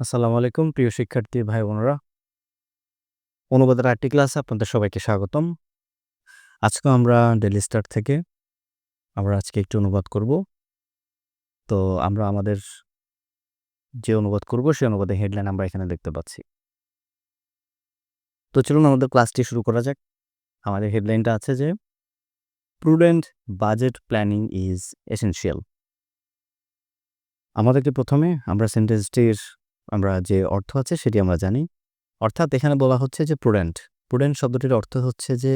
আসসালামু আলাইকুম, প্রিয় শিক্ষার্থী ভাই বোনেরা। অনুবাদের আরেকটি ক্লাসে আপনাদের সবাইকে স্বাগতম। আজকে আমরা ডেলি স্টার থেকে আমরা আজকে একটু অনুবাদ করব। তো আমরা আমাদের যে অনুবাদ করব সেই অনুবাদে হেডলাইন আমরা এখানে দেখতে পাচ্ছি। তো চলুন আমাদের ক্লাসটি শুরু করা যাক। আমাদের হেডলাইনটা আছে যে prudent budget planning is essential আমাদেরকে প্রথমে আমরা সেন্টেন্সটির আমরা যে অর্থ আছে সেটি আমরা জানি। অর্থাৎ এখানে বলা হচ্ছে যে প্রুডেন্ট প্রুডেন্ট শব্দটির অর্থ হচ্ছে যে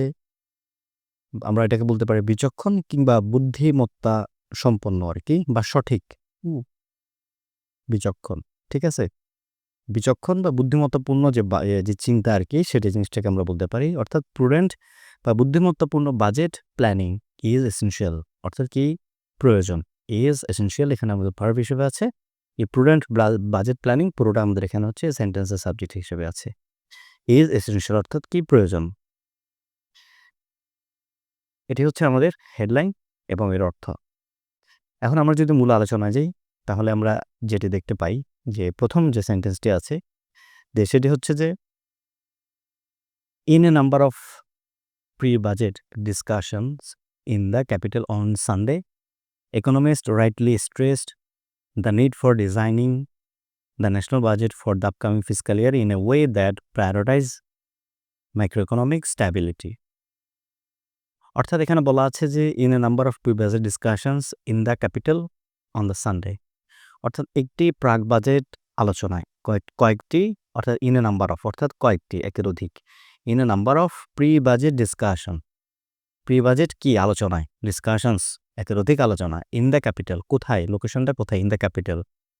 আমরা এটাকে বলতে পারি বিচক্ষণ কিংবা বুদ্ধিমত্তা সম্পন্ন আর কি বা সঠিক। বিচক্ষণ ঠিক আছে? বিচক্ষণ বা বুদ্ধিমত্তাপূর্ণ যে যে চিন্তা আর কি সেটা জিনিসটাকে আমরা বলতে পারি। অর্থাৎ প্রুডেন্ট বা বুদ্ধিমত্তাপূর্ণ বাজেট প্ল্যানিং ইজ এসেনশিয়াল অর্থাৎ কি? প্রয়োজন। ইজ এসেনশিয়াল এখানে আমাদের ভার্ব হিসেবে আছে। এই প্রুডেন্ট বাজেট প্ল্যানিং পুরোটা আমাদের এখানে হচ্ছে সেন্টেন্সের সাবজেক্ট হিসেবে আছে। ইজ এসেন্সিয়াল অর্থাৎ কি প্রয়োজন? এটি হচ্ছে আমাদের হেডলাইন এবং এর অর্থ। এখন আমরা যদি মূল আলোচনায় যাই, তাহলে আমরা যেটি দেখতে পাই যে প্রথম যে সেন্টেন্সটি আছে, যে সেটি হচ্ছে যে in a number of pre budget discussions in the capital on Sunday economists rightly stressed the need for designing the national budget for the upcoming fiscal year in a way that prioritize macroeconomic stability. অর্থাৎ এখানে বলা আছে যে in a number of pre budget discussions in the capital on the Sunday অর্থাৎ একটি প্রাক budget আলোচনায় কয়েক, কয়েকটি, অর্থাৎ ইন এ নাম্বার অফ অর্থাৎ কয়েকটি, একের অধিক। In a number of pre budget discussion pre budget কি? আলোচনায়। ডিসকাশনস একের অধিক আলোচনা, ইন দ্য ক্যাপিটাল কোথায়? লোকেশনটা কোথায়? ইন দ্য ক্যাপিটাল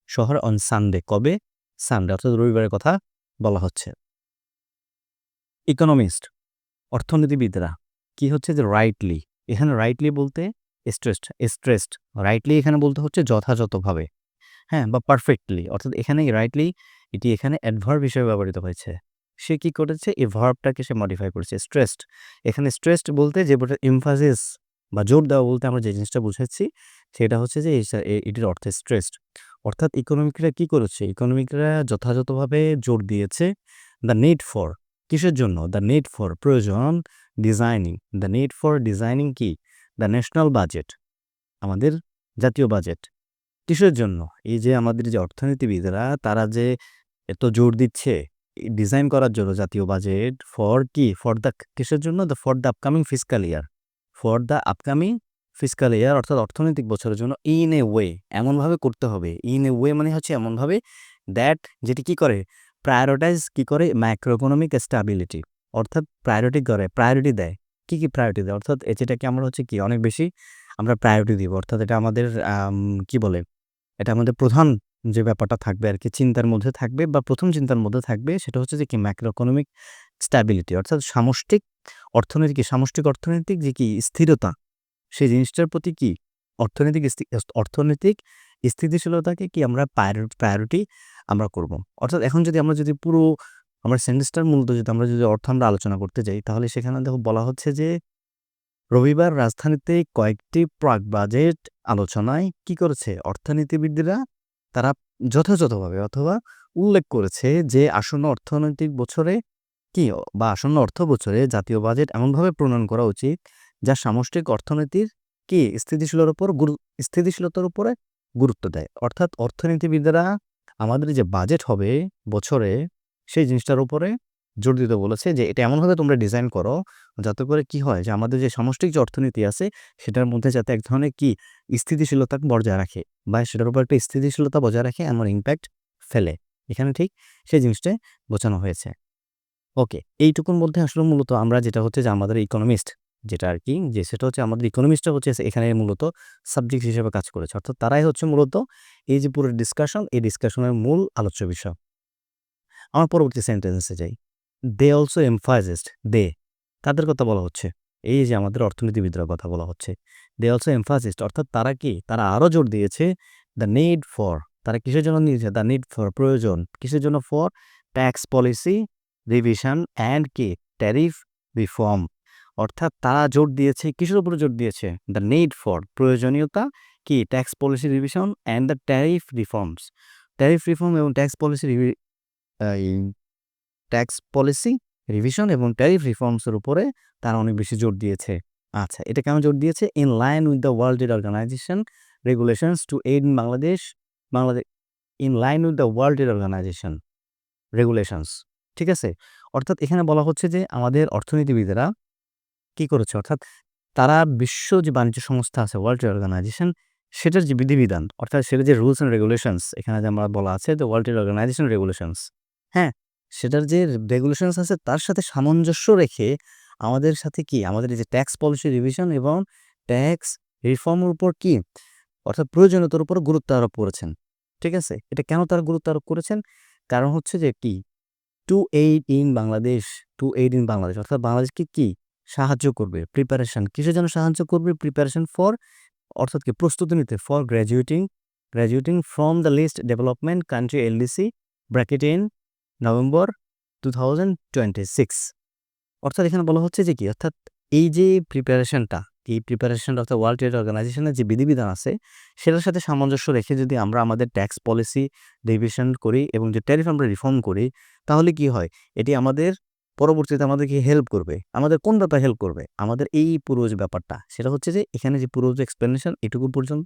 শহর অন সানডে। কবে? সানডে, অর্থাৎ রবিবারের কথা বলা হচ্ছে। ইকোনমিস্ট, অর্থনীতিবিদরা, কি হচ্ছে যে রাইটলি এখানে রাইটলি বলতে স্ট্রেসড স্ট্রেসড রাইটলি এখানে বলতে হচ্ছে যথাযথভাবে। হ্যাঁ বা পারফেক্টলি অর্থাৎ এখানে রাইটলি এটি এখানে অ্যাডভার্ব হিসেবে ব্যবহৃত হয়েছে। সে কি করেছে? এই ভার্বটাকে সে মডিফাই করেছে। স্ট্রেসড এখানে স্ট্রেসড বলতে যে ইমফাসিস বা জোর দেওয়া বলতে আমরা যে জিনিসটা বুঝাচ্ছি, সেটা হচ্ছে যে এটির অর্থে স্ট্রেসড অর্থাৎ ইকোনমিকরা কি করেছে? ইকোনমিকরা যথাযথভাবে জোর দিয়েছে দ্য নিড ফর কিসের জন্য? দ্য নিড ফর প্রয়োজন designing the need for designing কি? দ্য ন্যাশনাল বাজেট আমাদের জাতীয় বাজেট কিসের জন্য? এই যে আমাদের যে অর্থনীতিবিদরা, তারা যে এত জোর দিচ্ছে ডিজাইন করার জন্য জাতীয় বাজেট ফর কি? ফর দ্য কিসের জন্য? The for the upcoming physical year for the upcoming physical year অর্থাৎ অর্থনৈতিক বছরের জন্য ইন এ ওয়ে এমনভাবে করতে হবে। ইন এ ওয়ে মানে হচ্ছে এমনভাবে দ্যাট যেটি কি করে? প্রায়োরিটাইজ কি করে? ম্যাক্রো ইকোনমিক স্টাবিলিটি অর্থাৎ প্রায়োরিটি করে প্রায়োরিটি দেয়। কি কি প্রায়োরিটি দেয়? অর্থাৎ যেটাকে আমরা হচ্ছে কি অনেক বেশি আমরা প্রায়োরিটি দিব। অর্থাৎ এটা আমাদের আম, কি বলে? এটা আমাদের প্রধান যে ব্যাপারটা থাকবে আর কি চিন্তার মধ্যে থাকবে বা প্রথম চিন্তার মধ্যে থাকবে সেটা হচ্ছে যে কি ম্যাক্রো ইকোনমিক স্ট্যাবিলিটি অর্থাৎ সামষ্টিক অর্থনৈতিক সামষ্টিক অর্থনৈতিক যে কি? স্থিরতা। সেই জিনিসটার প্রতি কি? অর্থনৈতিক অর্থনৈতিক স্থিতিশীলতাকে কি আমরা প্রায়োরিটি আমরা করব? অর্থাৎ এখন যদি আমরা যদি পুরো আমরা সেন্টেন্সটার মূলত যদি আমরা যদি অর্থ আমরা আলোচনা করতে যাই, তাহলে সেখানে দেখো বলা হচ্ছে যে রবিবার রাজধানীতে কয়েকটি প্রাক বাজেট আলোচনায় কি করেছে? অর্থনীতিবিদরা তারা যথাযথভাবে অথবা উল্লেখ করেছে যে আসন্ন অর্থনৈতিক বছরে কি বা আসন্ন অর্থ বছরে জাতীয় বাজেট এমনভাবে প্রণয়ন করা উচিত যা সামষ্টিক অর্থনীতির কি স্থিতিশীলতার উপর গুরু স্থিতিশীলতার উপরে গুরুত্ব দেয়। অর্থাৎ অর্থনীতিবিদরা আমাদের যে বাজেট হবে বছরে সেই জিনিসটার উপরে জোর দিতে বলেছে যে এটা এমনভাবে তোমরা ডিজাইন করো যাতে করে কি হয় যে আমাদের যে সামষ্টিক যে অর্থনীতি আছে সেটার মধ্যে যাতে এক ধরনের কি স্থিতিশীলতা বজায় রাখে বা সেটার উপর একটা স্থিতিশীলতা বজায় রাখে এমন ইম্প্যাক্ট ফেলে। এখানে ঠিক সেই জিনিসটা বোঝানো হয়েছে। ওকে, এইটুকুর মধ্যে আসলে মূলত আমরা যেটা হচ্ছে যে আমাদের ইকোনমিস্ট যেটা আর কি, যে সেটা হচ্ছে আমাদের ইকোনমিস্টটা হচ্ছে এখানে মূলত সাবজেক্ট হিসেবে কাজ করেছে। অর্থাৎ তারাই হচ্ছে মূলত এই যে পুরো ডিসকাশন এই ডিসকাশনের মূল আলোচ্য বিষয়। আমার পরবর্তী সেন্টেন্সে যাই। দে অলসো এমফাইজেস্ট দে তাদের কথা বলা হচ্ছে। এই যে আমাদের অর্থনীতিবিদরা কথা বলা হচ্ছে। দে অলসো এমফাসিস্ট অর্থাৎ তারা কি? তারা আরও জোর দিয়েছে দ্য নিড ফর তারা কিসের জন্য নিয়েছে? দ্য নিড ফর প্রয়োজন। কিসের জন্য? For tax policy revision and কি? ট্যারিফ রিফর্ম অর্থাৎ তারা জোর দিয়েছে, কিসের উপরে জোর দিয়েছে? দ্য নিড ফর প্রয়োজনীয়তা কি? Tax policy revision and the tariff reforms tariff reform এবং tax policy tax policy revision এবং ট্যারিফ রিফর্মসের উপরে তারা অনেক বেশি জোর দিয়েছে। আচ্ছা এটা কেমন জোর দিয়েছে? In line with the World Trade Organization regulations to aid in Bangladesh Bangladesh in line with the World Trade Organization regulations ঠিক আছে? অর্থাৎ এখানে বলা হচ্ছে যে আমাদের অর্থনীতিবিদেরা কি করেছে? অর্থাৎ তারা বিশ্ব যে বাণিজ্য সংস্থা আছে ওয়ার্ল্ড ট্রেড অর্গানাইজেশন সেটার যে বিধিবিধান, অর্থাৎ সেটার যে রুলস অ্যান্ড রেগুলেশনস এখানে যে আমরা বলা আছে the World Trade Organization regulations হ্যাঁ? সেটার যে রেগুলেশনস আছে, তার সাথে সামঞ্জস্য রেখে আমাদের সাথে কি? আমাদের এই যে ট্যাক্স পলিসি রিভিশন এবং ট্যাক্স রিফর্মের উপর কি? অর্থাৎ প্রয়োজনীয়তার উপর গুরুত্ব আরোপ করেছেন। ঠিক আছে? এটা কেন তারা গুরুত্ব আরোপ করেছেন? কারণ হচ্ছে যে কি? To aid in Bangladesh to aid in Bangladesh অর্থাৎ বাংলাদেশকে কি? সাহায্য করবে। প্রিপারেশন কিসের জন্য সাহায্য করবে? প্রিপারেশন ফর অর্থাৎ কি? প্রস্তুতি নিতে। For graduating graduating from the list development country LDC bracket in November two thousand twenty six অর্থাৎ এখানে বলা হচ্ছে যে কি? অর্থাৎ এই যে প্রিপারেশনটা এই প্রিপারেশন অর্থাৎ ওয়ার্ল্ড ট্রেড অর্গানাইজেশনের যে বিধিবিধান আছে, সেটার সাথে সামঞ্জস্য রেখে যদি আমরা আমাদের ট্যাক্স পলিসি রিভিশন করি এবং যে ট্যারিফ আমরা রিফর্ম করি, তাহলে কি হয়? এটি আমাদের পরবর্তীতে আমাদেরকে হেল্প করবে। আমাদের কোন ব্যাপারে হেল্প করবে? আমাদের এই পুরো যে ব্যাপারটা। সেটা হচ্ছে যে, এখানে যে পুরো যে এক্সপ্লেনেশন এটুকু পর্যন্ত,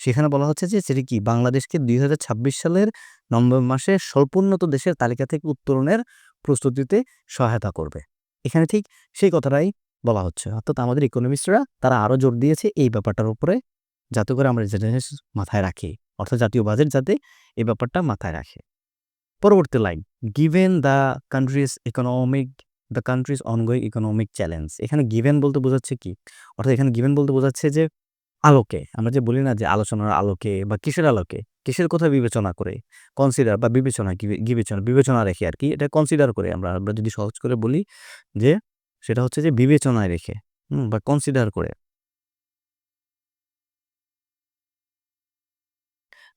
সেখানে বলা হচ্ছে যে, সেটি কি? বাংলাদেশকে দুই হাজার ছাব্বিশ সালের নভেম্বর মাসে স্বল্পোন্নত দেশের তালিকা থেকে উত্তরণের প্রস্তুতিতে সহায়তা করবে। এখানে ঠিক সেই কথাটাই বলা হচ্ছে। অর্থাৎ আমাদের ইকোনমিস্টরা তারা আরও জোর দিয়েছে এই ব্যাপারটার উপরে, যাতে করে আমরা জিনিস মাথায় রাখি। অর্থাৎ জাতীয় বাজেট যাতে এই ব্যাপারটা মাথায় রাখে। পরবর্তী line given the countries economic the countries ongoing economic challenge এখানে গিভেন বলতে বোঝাচ্ছে কি? অর্থাৎ এখানে গিভেন বলতে বোঝাচ্ছে যে, আলোকে, আমরা যে বলি না যে আলোচনার আলোকে বা কিসের আলোকে, কিসের কথা বিবেচনা করে কনসিডার বা বিবেচনা বিবেচনা বিবেচনা রেখে আর কি, এটা কনসিডার করে আমরা। আমরা যদি সহজ করে বলি যে সেটা হচ্ছে যে বিবেচনায় রেখে বা কনসিডার করে।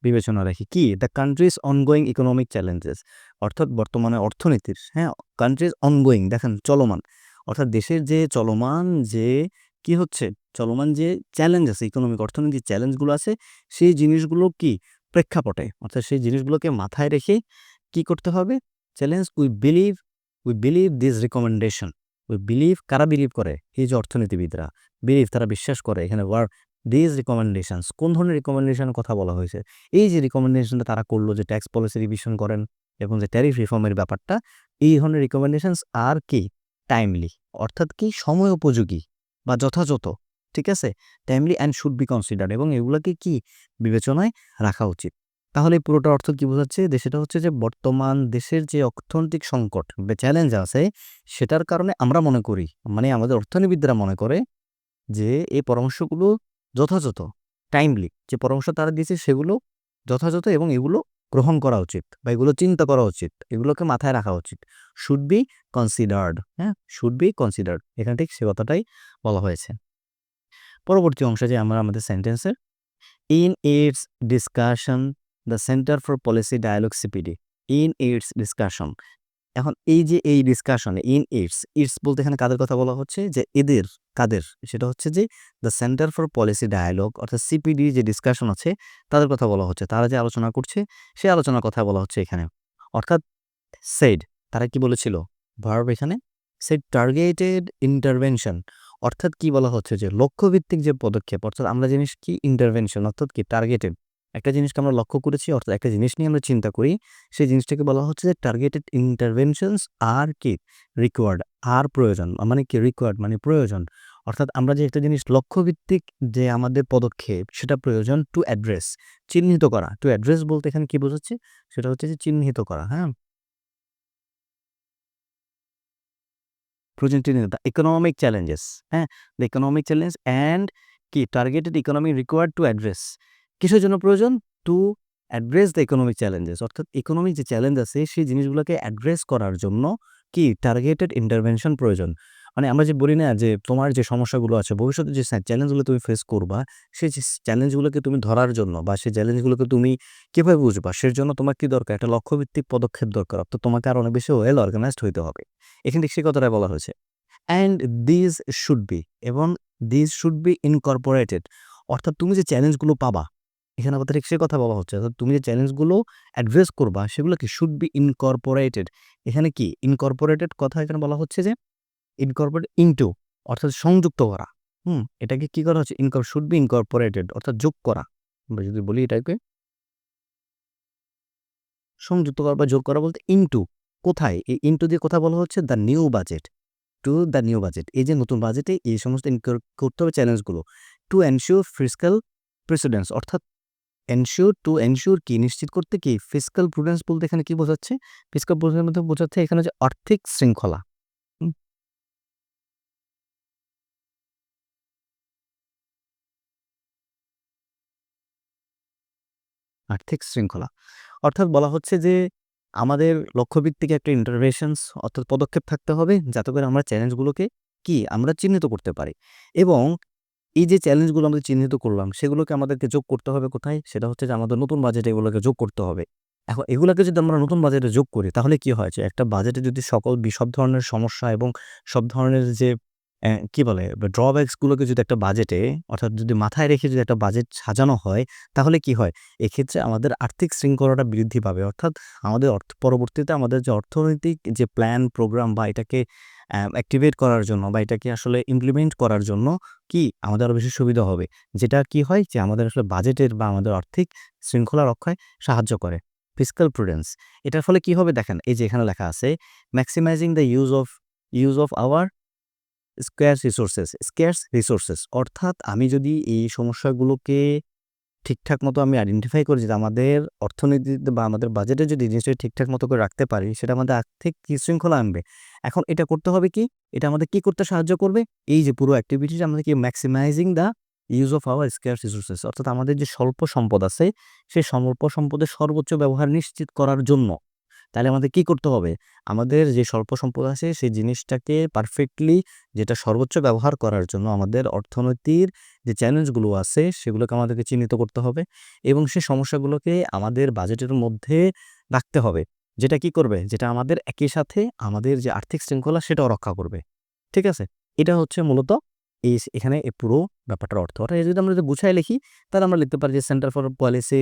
বিবেচনা রাখি কি? The countries ongoing economic challenges অর্থাৎ বর্তমানে অর্থনীতির হ্যাঁ কান্ট্রিজ অনগোয়িং দেখেন চলমান। অর্থাৎ দেশের যে চলমান, যে কি হচ্ছে? চলমান যে চ্যালেঞ্জ আছে ইকোনমিক অর্থনীতির চ্যালেঞ্জগুলো আছে, সেই জিনিসগুলো কি? প্রেক্ষাপটে, অর্থাৎ সেই জিনিসগুলোকে মাথায় রেখে কি করতে হবে? Challenge we believe we believe this recommendation we believe কারা বিলিভ করে? এই যে অর্থনীতিবিদরা। বিলিভ তারা বিশ্বাস করে। এখানে ওয়ার দিস রিকমেন্ডেশনস কোন ধরনের রিকমেন্ডেশনের কথা বলা হয়েছে? এই যে রিকমেন্ডেশনটা তারা করল যে ট্যাক্স পলিসি রিভিশন করেন এবং যে ট্যারিফ রিফর্মের ব্যাপারটা, এই ধরনের রিকমেন্ডেশনস আর কি? টাইমলি অর্থাৎ কি? সময় উপযোগী বা যথাযথ, ঠিক আছে? Timely and should be consider এবং এগুলোকে কি? বিবেচনায় রাখা উচিত। তাহলে পুরোটা অর্থ কি বোঝাচ্ছে? সেটা হচ্ছে যে বর্তমান দেশের যে অর্থনৈতিক সংকট বা চ্যালেঞ্জ আছে, সেটার কারণে আমরা মনে করি মানে আমাদের অর্থনীতিবিদরা মনে করে যে এই পরামর্শগুলো যথাযথ টাইমলি যে পরামর্শ তারা দিয়েছে সেগুলো যথাযথ এবং এগুলো গ্রহণ করা উচিত বা এগুলো চিন্তা করা উচিত, এগুলোকে মাথায় রাখা উচিত। শুড বি কনসিডার্ড হ্যাঁ? শুড বি কনসিডার্ড এখানে ঠিক সে কথাটাই বলা হয়েছে। পরবর্তী অংশে যে আমরা আমাদের সেন্টেন্সের in its discussion the Centre for Policy Dialogue CPD, in its discussion. এখন এই যে এই ডিসকাশন, ইন ইটস ইটস বলতে এখানে কাদের কথা বলা হচ্ছে? যে এদের, কাদের? সেটা হচ্ছে যে the Centre for Policy Dialogue, অর্থাৎ সিপিডি যে ডিসকাশন আছে, তাদের কথা বলা হচ্ছে। তারা যে আলোচনা করছে, সে আলোচনার কথা বলা হচ্ছে এখানে। অর্থাৎ সেড তারা কি বলেছিল? ভার্ব এখানে? সেড টার্গেটেড ইন্টারভেনশন অর্থাৎ কি বলা হচ্ছে? যে লক্ষ্যভিত্তিক যে পদক্ষেপ, অর্থাৎ আমরা জিনিস কি? ইন্টারভেনশন অর্থাৎ কি? টার্গেটেড একটা জিনিসকে আমরা লক্ষ্য করেছি, অর্থাৎ একটা জিনিস নিয়ে আমরা চিন্তা করি, সেই জিনিসটাকে বলা হচ্ছে যে টার্গেটেড ইন্টারভেনশনস আর কি? রিকোয়ার্ড আর প্রয়োজন মানে কি? রিকোয়ার্ড মানে প্রয়োজন। অর্থাৎ আমরা যে একটা জিনিস লক্ষ্যভিত্তিক যে আমাদের পদক্ষেপ, সেটা প্রয়োজন টু অ্যাড্রেস চিহ্নিত করা। টু অ্যাড্রেস বলতে এখানে কি বোঝাচ্ছে? সেটা হচ্ছে যে চিহ্নিত করা হ্যাঁ? ইকোনমিক চ্যালেঞ্জেস হ্যাঁ? দ্য ইকোনমিক চ্যালেঞ্জ অ্যান্ড কি? Targeted economic required to address কিসের জন্য প্রয়োজন? To address the economic challenges অর্থাৎ ইকোনমিক যে চ্যালেঞ্জ আছে, সেই জিনিসগুলোকে অ্যাড্রেস করার জন্য কি? টার্গেটেড ইন্টারভেনশন প্রয়োজন। মানে আমরা যে বলি না যে তোমার যে সমস্যাগুলো আছে, ভবিষ্যতে যে চ্যালেঞ্জগুলো তুমি ফেস করবা, সেই চ্যালেঞ্জগুলোকে তুমি ধরার জন্য বা সেই চ্যালেঞ্জগুলোকে তুমি কীভাবে বুঝবা, সের জন্য তোমার কি দরকার? একটা লক্ষ্যভিত্তিক পদক্ষেপ দরকার। অর্থাৎ তোমাকে আর অনেক বেশি ওয়েল অর্গানাইজড হইতে হবে। এখানে ঠিক সেই কথাটাই বলা হয়েছে। অ্যান্ড দিস শুড বি এবং দিস শুড বি ইনকর্পোরেটেড অর্থাৎ তুমি যে চ্যালেঞ্জগুলো পাবা এখানে ঠিক সে কথা বলা হচ্ছে? অর্থাৎ তুমি যে চ্যালেঞ্জগুলো অ্যাড্রেস করবা, সেগুলো কি শুড বি ইনকর্পোরেটেড এখানে কি? ইনকর্পোরেটেড কথা এখানে বলা হচ্ছে যে ইনকর্পোরেট ইনটু অর্থাৎ সংযুক্ত করা। হুম? এটাকে কি করা হচ্ছে? ইনকর শুড বি ইনকর্পোরেটেড অর্থাৎ যোগ করা। আমরা যদি বলি এটাকে সংযুক্ত করা বা যোগ করা বলতে ইনটু কোথায়? এই ইনটু দিয়ে কথা বলা হচ্ছে the new budget to the new budget এই যে নতুন বাজেটে এই সমস্ত করতে হবে চ্যালেঞ্জগুলো টু এনশিওর ফিজিক্যাল প্রেসিডেন্স অর্থাৎ এনশিওর টু এনশিওর কি? নিশ্চিত করতে কি? ফিজিক্যাল প্রুডেন্স বলতে এখানে কি বোঝাচ্ছে? ফিজিক্যাল প্রুডেন্স মধ্যে বোঝাচ্ছে এখানে যে আর্থিক শৃঙ্খলা। আর্থিক শৃঙ্খলা। অর্থাৎ বলা হচ্ছে যে আমাদের লক্ষ্যভিত্তিক একটা ইন্টারভেনশনস অর্থাৎ পদক্ষেপ থাকতে হবে যাতে করে আমরা চ্যালেঞ্জগুলোকে কি? আমরা চিহ্নিত করতে পারি। এবং এই যে চ্যালেঞ্জগুলো আমরা চিহ্নিত করলাম, সেগুলোকে আমাদেরকে যোগ করতে হবে কোথায়? সেটা হচ্ছে যে আমাদের নতুন বাজেটে এগুলোকে যোগ করতে হবে। এখন এগুলোকে যদি আমরা নতুন বাজেটে যোগ করি, তাহলে কি হয়? যে একটা বাজেটে যদি সকল সব ধরনের সমস্যা এবং সব ধরনের যে কি বলে? ড্রব্যাকসগুলোকে যদি একটা বাজেটে অর্থাৎ যদি মাথায় রেখে যদি একটা বাজেট সাজানো হয়, তাহলে কি হয়? এক্ষেত্রে আমাদের আর্থিক শৃঙ্খলাটা বৃদ্ধি পাবে। অর্থাৎ আমাদের অর্থ, পরবর্তীতে আমাদের যে অর্থনৈতিক যে প্ল্যান প্রোগ্রাম বা এটাকে অ্যাক্টিভেট করার জন্য বা এটাকে আসলে ইমপ্লিমেন্ট করার জন্য কি আমাদের আরও বেশি সুবিধা হবে? যেটা কি হয় যে আমাদের আসলে বাজেটের বা আমাদের আর্থিক শৃঙ্খলা রক্ষায় সাহায্য করে। ফিজিক্যাল প্রুডেন্স এটার ফলে কি হবে? দেখেন, এই যে এখানে লেখা আছে maximising the use of use of our scarce resources scarce resources অর্থাৎ আমি যদি এই সমস্যাগুলোকে ঠিকঠাক মতো আমি আইডেন্টিফাই করি যে আমাদের অর্থনীতিতে বা আমাদের বাজেটে যদি জিনিসটা ঠিকঠাক মতো করে রাখতে পারি, সেটা আমাদের আর্থিক শৃঙ্খলা আনবে। এখন এটা করতে হবে কি? এটা আমাদের কি করতে সাহায্য করবে? এই যে পুরো অ্যাক্টিভিটিটা আমাদের কি maximising the use of our scarce resources অর্থাৎ আমাদের যে স্বল্প সম্পদ আছে, সেই স্বল্প সম্পদের সর্বোচ্চ ব্যবহার নিশ্চিত করার জন্য। তাহলে আমাদের কি করতে হবে? আমাদের যে স্বল্প সম্পদ আছে, সেই জিনিসটাকে পারফেক্টলি যেটা সর্বোচ্চ ব্যবহার করার জন্য আমাদের অর্থনীতির যে চ্যালেঞ্জগুলো আছে, সেগুলোকে আমাদেরকে চিহ্নিত করতে হবে এবং সেই সমস্যাগুলোকে আমাদের বাজেটের মধ্যে রাখতে হবে। যেটা কি করবে? যেটা আমাদের একই সাথে আমাদের যে আর্থিক শৃঙ্খলা, সেটাও রক্ষা করবে। ঠিক আছে? এটা হচ্ছে মূলত এই এখানে পুরো ব্যাপারটার অর্থ। অর্থাৎ যদি আমরা যদি গুছায় লিখি, তাহলে আমরা লিখতে পারি যে সেন্টার ফর পলিসি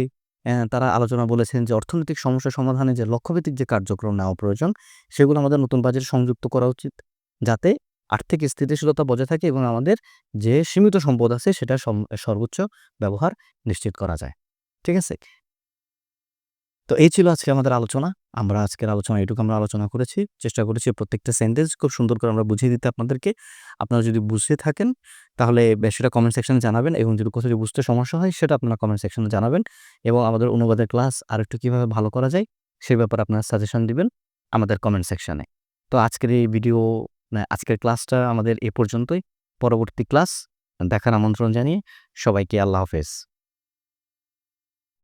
তারা আলোচনা বলেছেন যে অর্থনৈতিক সমস্যা সমাধানে যে লক্ষ্যভিত্তিক যে কার্যক্রম নেওয়া প্রয়োজন, সেগুলো আমাদের নতুন বাজেট সংযুক্ত করা উচিত। যাতে আর্থিক স্থিতিশীলতা বজায় থাকে এবং আমাদের যে সীমিত সম্পদ আছে সেটা সর্বোচ্চ ব্যবহার নিশ্চিত করা যায়। ঠিক আছে? তো এই ছিল আজকে আমাদের আলোচনা। আমরা আজকের আলোচনা এটুকু আমরা আলোচনা করেছি। চেষ্টা করেছি প্রত্যেকটা সেন্টেন্স খুব সুন্দর করে আমরা বুঝিয়ে দিতে আপনাদেরকে। আপনারা যদি বুঝতে থাকেন তাহলে সেটা কমেন্ট সেকশনে জানাবেন এবং যদি কোথাও যদি বুঝতে সমস্যা হয় সেটা আপনারা কমেন্ট সেকশনে জানাবেন এবং আমাদের অনুবাদের ক্লাস আর একটু কীভাবে ভালো করা যায় সে ব্যাপারে আপনারা সাজেশন দিবেন আমাদের কমেন্ট সেকশানে তো আজকের এই ভিডিও না, আজকের ক্লাসটা আমাদের এ পর্যন্তই। পরবর্তী ক্লাস দেখার আমন্ত্রণ জানিয়ে সবাইকে আল্লাহ হাফেজ।